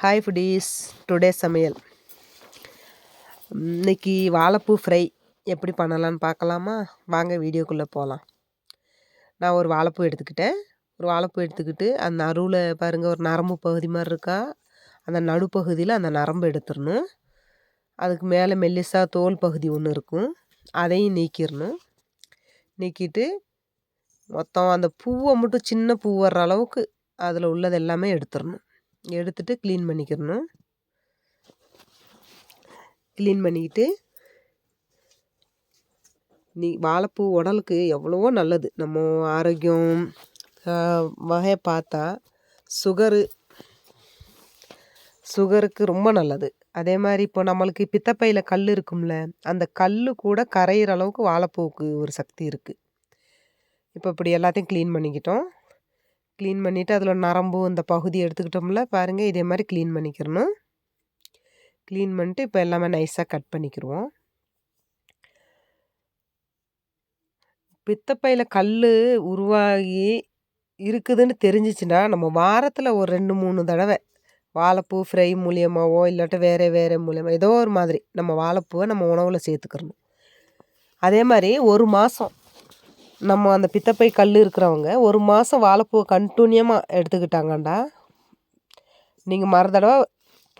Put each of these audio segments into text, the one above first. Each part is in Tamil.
ஹாய் ஃபுடீஸ் டுடே சமையல். இன்னைக்கு வாழைப்பூ ஃப்ரை எப்படி பண்ணலான்னு பார்க்கலாமா? வாங்க வீடியோக்குள்ளே போகலாம் நான் ஒரு வாழைப்பூ எடுத்துக்கிட்டேன். ஒரு வாழைப்பூ எடுத்துக்கிட்டு அந்த அருவில் பாருங்கள் ஒரு நரம்பு பகுதி மாதிரி இருக்கா? அந்த நடுப்பகுதியில் அந்த நரம்பு எடுத்துடணும். அதுக்கு மேலே மெல்லிசா தோல் பகுதி ஒன்று இருக்கும். அதையும் நீக்கிடணும். நீக்கிட்டு மொத்தம் அந்த பூவை மட்டும் சின்ன பூ வர்ற அளவுக்கு அதில் உள்ளது எல்லாமே எடுத்துடணும். எடுத்துட்டு க்ளீன் பண்ணிக்கிறணும். க்ளீன் பண்ணிக்கிட்டு நீ வாழைப்பூ உடலுக்கு எவ்வளவோ நல்லது. நம்ம ஆரோக்கியம் வகையை பார்த்தா சுகரு சுகருக்கு ரொம்ப நல்லது. அதே மாதிரி இப்போ நம்மளுக்கு பித்தப்பையில் கல் இருக்கும்ல அந்த கல் கூட கரையிற அளவுக்கு வாழைப்பூவுக்கு ஒரு சக்தி இருக்குது இப்போ இப்படி எல்லாத்தையும் க்ளீன் பண்ணிக்கிட்டோம். க்ளீன் பண்ணிவிட்டு அதில் நரம்பு இந்த பகுதி எடுத்துக்கிட்டோம்ல பாருங்கள் இதே மாதிரி க்ளீன் பண்ணிக்கிறணும். க்ளீன் பண்ணிட்டு இப்போ எல்லாமே நைஸாக கட் பண்ணிக்கிடுவோம் பித்தப்பையில் கல் உருவாகி இருக்குதுன்னு தெரிஞ்சிச்சுன்னா நம்ம வாரத்தில் ஒரு ரெண்டு மூணு தடவை வாழைப்பூ ஃப்ரை மூலியமாகவோ இல்லாட்ட வேறு வேறு மூலியமாக ஏதோ ஒரு மாதிரி நம்ம வாழைப்பூவை நம்ம உணவில் சேர்த்துக்கிறணும். அதே மாதிரி ஒரு மாதம் நம்ம அந்த பித்தப்பை கல் இருக்கிறவங்க ஒரு மாதம் வாழைப்பூவை கண்டினியூமாக எடுத்துக்கிட்டாங்கண்டா நீங்கள் மறு தடவை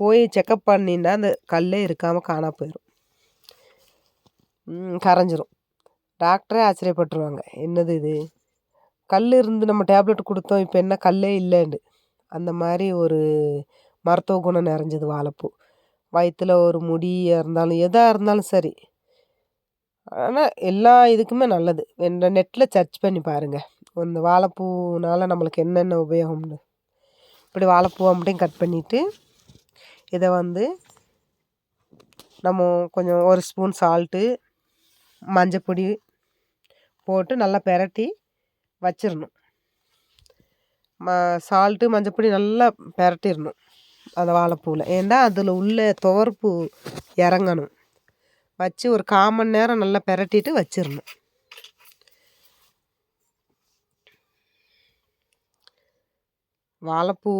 போய் செக்கப் பண்ணினா அந்த கல்லே இருக்காமல் காணா போயிடும் கரைஞ்சிரும். டாக்டரே ஆச்சரியப்பட்டுருவாங்க. என்னது இது? கல் இருந்து நம்ம டேப்லெட் கொடுத்தோம் இப்போ என்ன கல்லே இல்லைன்னு. அந்த மாதிரி ஒரு மருத்துவ குணம் நிறைஞ்சது வாழைப்பூ. வயிற்றில் ஒரு முடியாக இருந்தாலும் எதாக இருந்தாலும் சரி. ஆனால் எல்லா இதுக்குமே நல்லது. இந்த நெட்டில் சர்ச் பண்ணி பாருங்கள் இந்த வாழைப்பூனால் நம்மளுக்கு என்னென்ன உபயோகம்னு. இப்படி வாழைப்பூவை மட்டும் கட் பண்ணிவிட்டு இதை வந்து நம்ம கொஞ்சம் ஒரு ஸ்பூன் சால்ட்டு மஞ்சப்பொடி போட்டு நல்லா பெரட்டி வச்சிடணும் ம சால்ட்டு மஞ்சப்பொடி நல்லா பெரட்டிடணும் அந்த வாழைப்பூவில் ஏன்னா அதில் உள்ள துவர்ப்பு இறங்கணும். வச்சு ஒரு காமன் நேரம் நல்லா பெரட்டிட்டு வச்சிடணும் வாழைப்பூ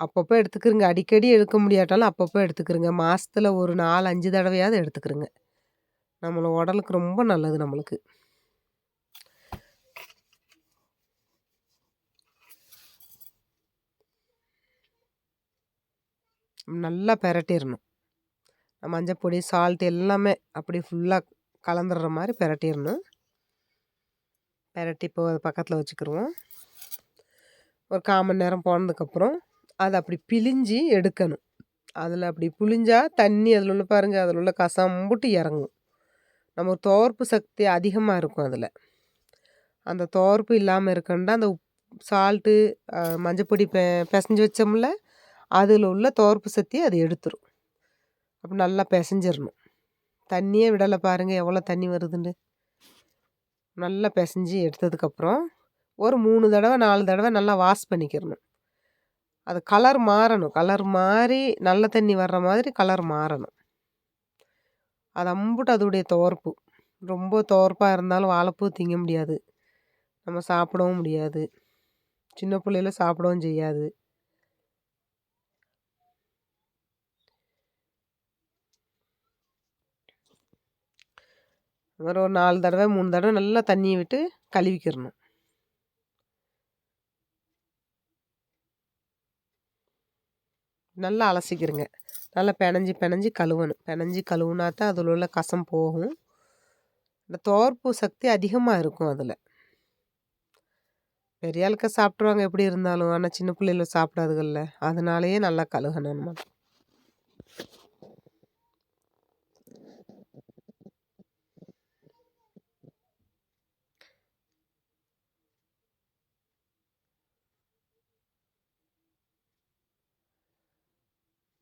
அப்பப்போ எடுத்துக்கிறங்க அடிக்கடி எடுக்க முடியாட்டாலும் அப்பப்போ எடுத்துக்கிறங்க மாதத்தில் ஒரு நாலு அஞ்சு தடவையாவது எடுத்துக்கிறங்க நம்மளை உடலுக்கு ரொம்ப நல்லது நம்மளுக்கு. நல்லா பெரட்டிடணும் மஞ்சப்பொடி சால்ட் எல்லாமே அப்படி ஃபுல்லாக கலந்துடுற மாதிரி பெரட்டிடணும். பெரட்டி இப்போ பக்கத்தில் வச்சுக்கிடுவோம் ஒரு மணி நேரம் போனதுக்கப்புறம் அதை அப்படி பிழிஞ்சி எடுக்கணும். அதில் அப்படி புழிஞ்சால் தண்ணி அதில் உள்ள பாருங்கள் அதில் உள்ள கசம்புட்டு இறங்கும். நம்ம தோர்ப்பு சக்தி அதிகமாக இருக்கும் அதில். அந்த தோர்ப்பு இல்லாமல் இருக்கண்டா அந்த உப் சால்ட்டு மஞ்சப்பொடி பெ பிசைஞ்சு வச்சோம்ல அதில் உள்ள தோர்ப்பு சக்தியை அது எடுத்துரும். அப்போ நல்லா பிசைஞ்சிடணும் தண்ணியே விடலை பாருங்கள் எவ்வளோ தண்ணி வருதுன்னு. நல்லா பிசைஞ்சி எடுத்ததுக்கப்புறம் ஒரு மூணு தடவை நாலு தடவை நல்லா வாஷ் பண்ணிக்கிறணும் அது கலர் மாறணும். கலர் மாறி நல்ல தண்ணி வர்ற மாதிரி கலர் மாறணும். அது அம்புட்டு அதோடைய துவர்ப்பு. ரொம்ப துவர்ப்பாக இருந்தாலும் வாழைப்பூ திங்க முடியாது. நம்ம சாப்பிடவும் முடியாது. சின்ன பிள்ளையில சாப்பிடவும் செய்யாது. மாதிரி ஒரு நாலு தடவை மூணு தடவை நல்லா தண்ணியை விட்டு கழுவிக்கிறணும் நல்லா அலசிக்கிறங்க நல்லா பினஞ்சி பினஞ்சி கழுவணும். பினஞ்சி கழுவுனா தான் அதில் உள்ள கசம் போகும். இந்த தோர்ப்பு சக்தி அதிகமாக இருக்கும் அதில். பெரிய ஆளுக்க சாப்பிட்ருவாங்க எப்படி இருந்தாலும். ஆனால் சின்ன பிள்ளைகள சாப்பிடாதுகள்ல. அதனாலேயே நல்லா கழுகணும் நம்ம.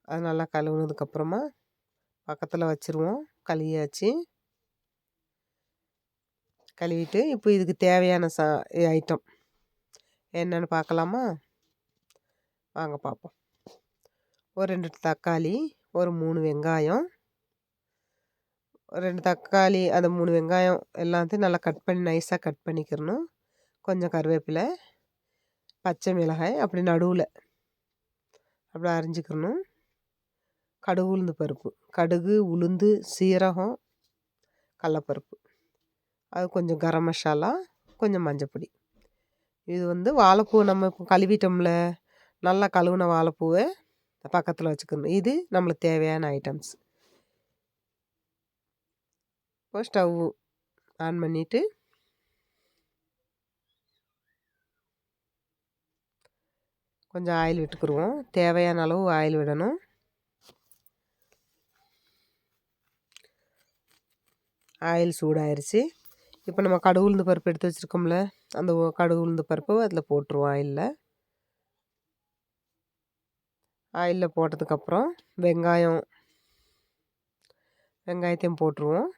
அது நல்லா கழுவுனதுக்கப்புறமா பக்கத்தில் வச்சுருவோம். கழுவியாச்சு. கழுவிட்டு இப்போ இதுக்கு தேவையான சா ஐட்டம் என்னென்னு பார்க்கலாமா? வாங்க பார்ப்போம். ஒரு ரெண்டு தக்காளி ஒரு மூணு வெங்காயம். ரெண்டு தக்காளி அந்த மூணு வெங்காயம் எல்லாத்தையும் நல்லா கட் பண்ணி நைஸாக கட் பண்ணிக்கிறணும். கொஞ்சம் கருவேப்பிலை பச்சை மிளகாய் அப்படி நடுவில். அப்படி அரிஞ்சிக்கிறணும் கடுகு உளுந்து பருப்பு. கடுகு உளுந்து சீரகம் கடலப்பருப்பு. அது கொஞ்சம் கரம் மசாலா கொஞ்சம் மஞ்சப்பொடி. இது வந்து வாழைப்பூ நம்ம கழுவிட்டோம்ல நல்லா கழுவுன வாழைப்பூவை பக்கத்தில் வச்சுக்கணும். இது நம்மளுக்கு தேவையான ஐட்டம்ஸ் இப்போ ஸ்டவ் ஆன் பண்ணிவிட்டு கொஞ்சம் ஆயில் விட்டுக்குருவோம். தேவையான அளவு ஆயில் விடணும். ஆயில் சூடாயிருச்சு. இப்போ நம்ம கடுகு உளுந்து பருப்பு எடுத்து வச்சுருக்கோம்ல அந்த கடுகு உளுந்து பருப்பு அதில் போட்டுருவோம் ஆயிலில். ஆயிலில் போட்டதுக்கப்புறம் வெங்காயம் வெங்காயத்தையும் போட்டுருவோம்.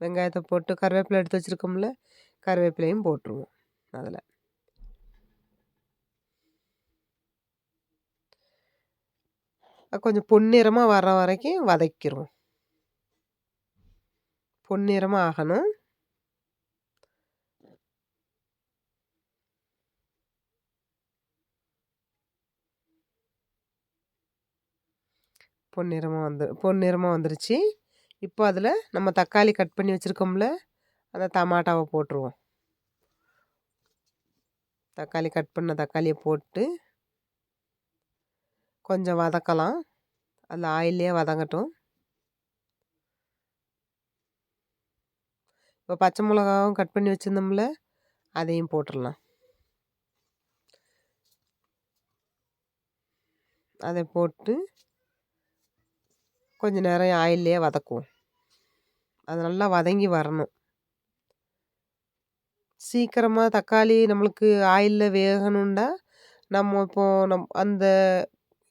வெங்காயத்தை போட்டு கருவேப்பிலை எடுத்து வச்சுருக்கோம்ல கருவேப்பிலையும் போட்டுருவோம் அதில். கொஞ்சம் பொன்னிறமாக வர வரைக்கும் வதக்கிடுவோம் பொன்னிறமாக ஆகணும் பொன்னிறமாக வந்து பொன்னிறமாக வந்துருச்சு இப்போ அதில் நம்ம தக்காளி கட் பண்ணி வச்சுருக்கோம்ல அந்த டமாட்டாவை போட்டுருவோம் தக்காளி கட் பண்ண தக்காளியை போட்டு கொஞ்சம் வதக்கலாம் அதில் ஆயிலே வதங்கட்டும் இப்போ பச்சை மிளகாவும் கட் பண்ணி வச்சுருந்தோம்ல அதையும் போட்டுடலாம். அதை போட்டு கொஞ்சம் நேரம் ஆயிலே வதக்குவோம். அது நல்லா வதங்கி வரணும். சீக்கிரமாக தக்காளி நம்மளுக்கு ஆயிலில் வேகணுண்டா நம்ம இப்போது நம் அந்த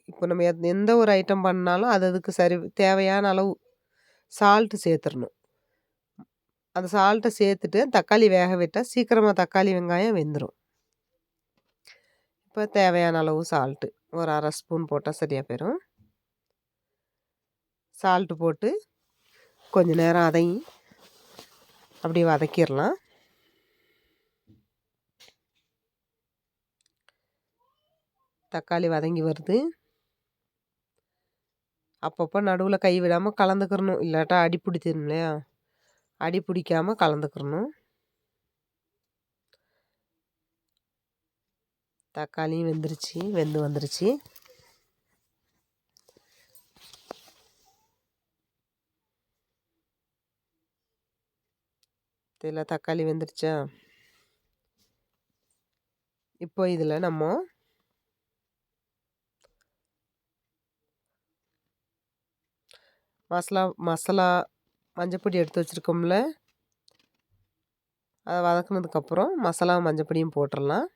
இப்போ நம்ம எந்த ஒரு ஐட்டம் பண்ணாலும் அது அதுக்கு சரி தேவையான அளவு சால்ட்டு சேர்த்துடணும். அந்த சால்ட்டை சேர்த்துட்டு தக்காளி வேக விட்டால் சீக்கிரமாக தக்காளி வெங்காயம் வெந்துடும் இப்போ தேவையான அளவு சால்ட்டு ஒரு அரை ஸ்பூன் போட்டால் சரியாக போயிடும் சால்ட்டு போட்டு கொஞ்ச நேரம் அதையும் அப்படியே வதக்கிடலாம். தக்காளி வதங்கி வருது. அப்பப்போ நடுவில் கை விடாமல் கலந்துக்கிறணும் இல்லாட்டா அடி பிடிச்சிடும் இல்லையா? அடி பிடிக்காமல் கலந்துக்கிறணும். தக்காளியும் வெந்துருச்சு வெந்து வந்துருச்சு. இதில் தக்காளி வெந்துருச்சா? இப்போ இதில் நம்ம மசாலா மசாலா மஞ்சப்பொடி எடுத்து வச்சுருக்கோம்ல. அதை வதக்குனதுக்கப்புறம் மசாலா மஞ்சப்பொடியும் போட்டுடலாம்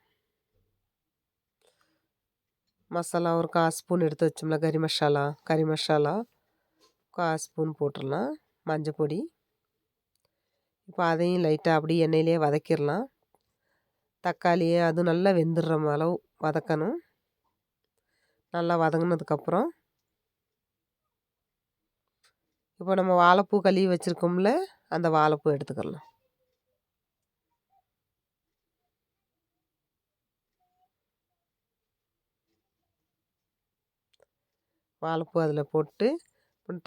மசாலா ஒரு கால் ஸ்பூன் எடுத்து வச்சோம்ல கறி மசாலா. கறி மசாலா கால் ஸ்பூன் போட்டுடலாம் மஞ்சப்பொடி. இப்போ அதையும் லைட்டாக அப்படியே எண்ணெயிலே வதக்கிடலாம். தக்காளியே அது நல்லா வெந்துடுற அளவு வதக்கணும். நல்லா வதங்கினதுக்கப்புறம் இப்போ நம்ம வாழைப்பூ கழுவி வச்சுருக்கோம்ல அந்த வாழைப்பூ எடுத்துக்கலாம் வாழைப்பூ அதில் போட்டு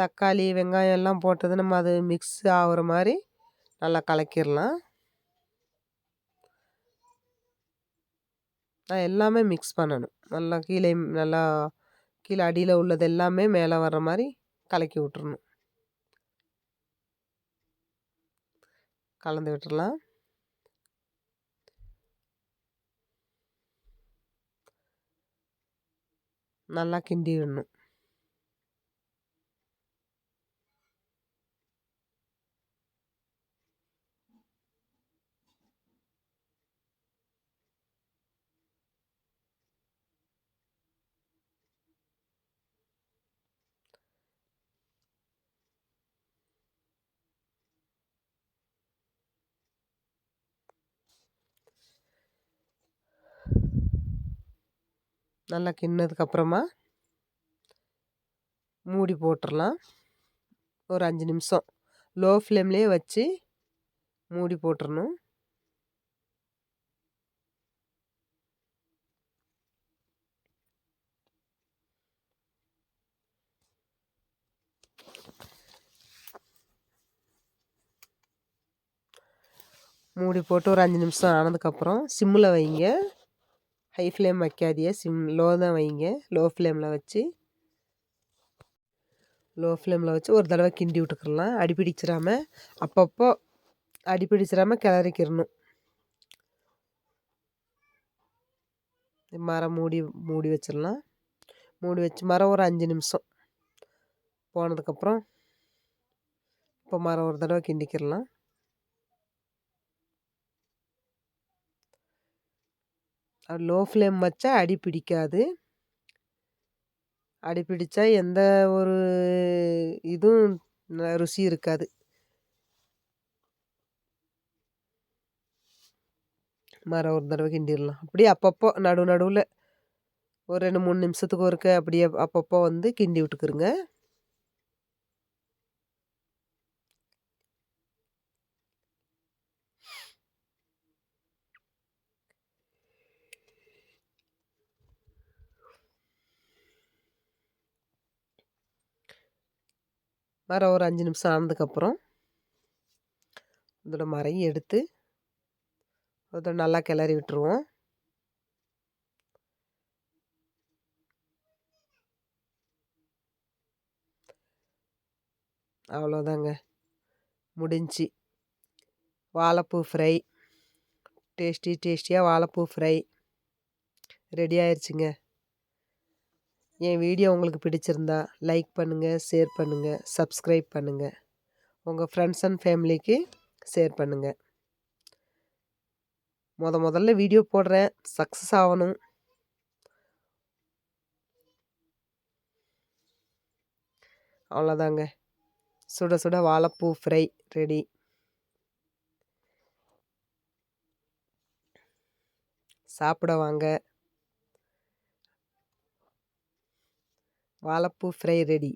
தக்காளி வெங்காயம் எல்லாம் போட்டது நம்ம அது மிக்ஸ் ஆகிற மாதிரி நல்லா கலக்கிடலாம் நான் எல்லாமே மிக்ஸ் பண்ணணும். நல்லா கீழே நல்லா கீழே அடியில் உள்ளது எல்லாமே மேலே வர்ற மாதிரி கலக்கி விட்டுறணும். கலந்து விட்டுடலாம் நல்லா கிண்டி விடணும். நல்லா கிண்ணதுக்கப்புறமா மூடி போட்டுடலாம் ஒரு அஞ்சு நிமிஷம். லோ ஃப்ளேம்லேயே வச்சு மூடி போட்டுடணும் மூடி போட்டு ஒரு அஞ்சு நிமிஷம் ஆனதுக்கப்புறம் சிம்மில் வைங்க. ஹை ஃப்ளேம் வைக்காதீங்க. சிம் லோ தான் வைங்க. லோ ஃப்ளேமில் வச்சு லோ ஃப்ளேமில் வச்சு ஒரு தடவை கிண்டி விட்டுக்கிடலாம் அடி பிடிச்சிடாம அப்பப்போ அடி பிடிச்சிடாம கிளறிக்கிடணும் மரம் மூடி மூடி வச்சிடலாம். மூடி வச்சு மரம் ஒரு அஞ்சு நிமிஷம் போனதுக்கப்புறம் இப்போ மரம் ஒரு தடவை கிண்டிக்கிடலாம் லோ ஃப்ளேம் வச்சா அடி பிடிக்காது. அடி பிடிச்சா எந்த ஒரு இதுவும் ருசி இருக்காது. மரம் ஒரு தடவை கிண்டிடலாம் அப்படியே அப்பப்போ நடு நடுவில் ஒரு ரெண்டு மூணு நிமிஷத்துக்கு ஒருக்க அப்படியே அப்பப்போ வந்து கிண்டி விட்டுக்குருங்க. மர ஒரு அஞ்சு நிமிஷம் ஆனதுக்கப்புறம் அதோட மரையும் எடுத்து அதோட நல்லா கிளறி விட்டுருவோம். அவ்வளோதாங்க. முடிஞ்சு. வாழைப்பூ ஃப்ரை. டேஸ்டி டேஸ்டியாக வாழைப்பூ ஃப்ரை. ரெடி ஆயிடுச்சுங்க என் வீடியோ உங்களுக்கு பிடிச்சிருந்தா லைக் பண்ணுங்கள் ஷேர் பண்ணுங்கள் சப்ஸ்கிரைப் பண்ணுங்கள் உங்கள் ஃப்ரெண்ட்ஸ் அண்ட் ஃபேமிலிக்கு ஷேர் பண்ணுங்கள் முத முதல்ல வீடியோ போடுறேன். சக்ஸஸ் ஆகணும். அவ்வளோதாங்க. சுட சுட வாழைப்பூ ஃப்ரை ரெடி சாப்பிட வாங்க. வாழைப்பூ ஃப்ரை ரெடி